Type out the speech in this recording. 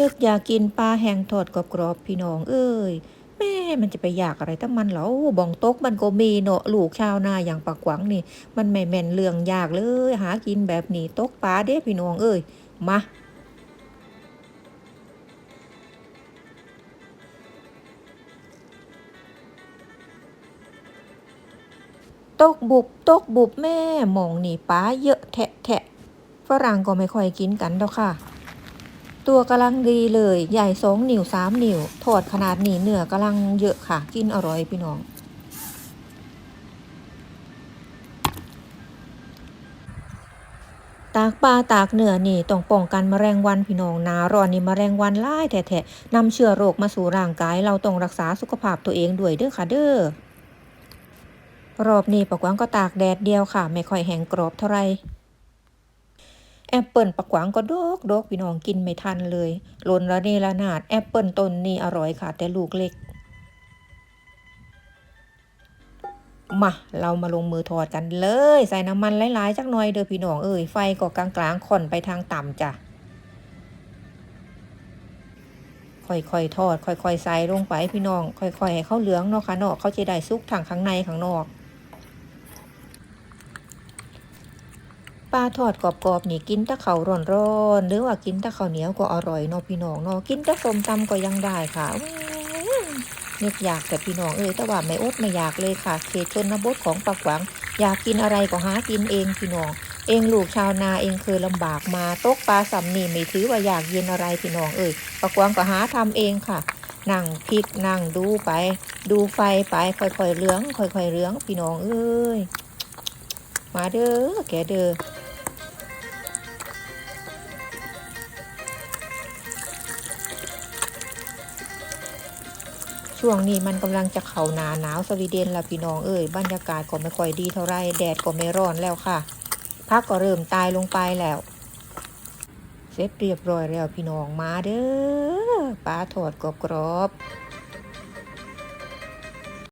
นึกอยากกินปลาแห้งทอดกรอบๆพี่น้อง เอ้ยแม่มันจะไปอยากอะไรตั้งมันเหรอบองตกมันก็มีเนาะลูกชาวนาอย่างปากหวังนี่ มันไม่แม่นเรื่องยากเลย หากินแบบนี้ตกปลาเด้พี่น้องเอ้ยมาตกบุบตกบุบแม่มองนี่ปลาเยอะแทะแทะฝรั่งก็ไม่ค่อยกินกันดอกค่ะ ตัวกำลังดีเลย ใหญ่สองนิ้วสามนิ้วทอดขนาดนี้เนื้อกำลังเยอะค่ะ กินอร่อยพี่น้อง ตากปลาตากเนื้อนี่ต้องป้องกันมแมลงวันพี่น้องหนาร้อนนี่มแมลงวันหลายแท้ๆนำเชื้อโรคมาสู่ร่างกาย เราต้องรักษาสุขภาพตัวเองด้วยเด้อค่ะเด้อรอบนี้ปะกวางก็ตากแดดเดียวค่ะ ไม่ค่อยแห้งกรอบเท่าไหร่ แอปเปิลปะกวางก็ดกดกพี่น้องกินไม่ทันเลยหล่นระเนระนาดแอปเปิลต้นนี่อร่อยค่ะ แต่ลูกเล็ก มา เรามาลงมือทอดกันเลย ใส่น้ำมันหลายๆจักหน่อยเด้อพี่น้องเอ้ยไฟก็กลางๆค่อนไปทางต่ำจ้ะค่อยๆทอด ค่อยๆใส่ลงไปพี่น้อง ค่อยๆให้เขาเหลืองเนาะค่ะเนาะเขาจะได้สุกทางข้างในข้างนอก ปลาทอดกรอบๆนี่กินตะเขาร้อนๆหรือว่ากินตะข้าเหนียวก็อร่อยเนาะพี่น้องเนาะกินตะส้มตำก็ยังได้ค่ะอื้อนึกอยากแต่พี่น้องเอ้ยแต่ว่าไม่อดไม่อยากเลยค่ะเขตชนบทของปากหวัง อยากกินอะไรก็หากินเองพี่น้อง เองลูกชาวนาเองเคยลำบากมาตกปลาสำนีไม่ถือว่าอยากเย็นอะไรพี่น้องเอ้ยปากหวังก็หาทำเองค่ะนั่งพลิกนั่งดูไป ดูไฟไปค่อยๆเหลือง ค่อยๆเหลืองพี่น้องเอ้ยมาเด้อแกเด้อ ช่วงนี้มันกำลังจะเข่าหนาหนาวสวีเดนละพี่น้องเอ้ยบรรยากาศก็ไม่ค่อยดีเท่าไรแดดก็ไม่ร้อนแล้วค่ะพักก็เริ่มตายลงไปแล้ว เสร็จเรียบร้อยแล้วพี่น้องมาเด้อปลาทอดกรอบ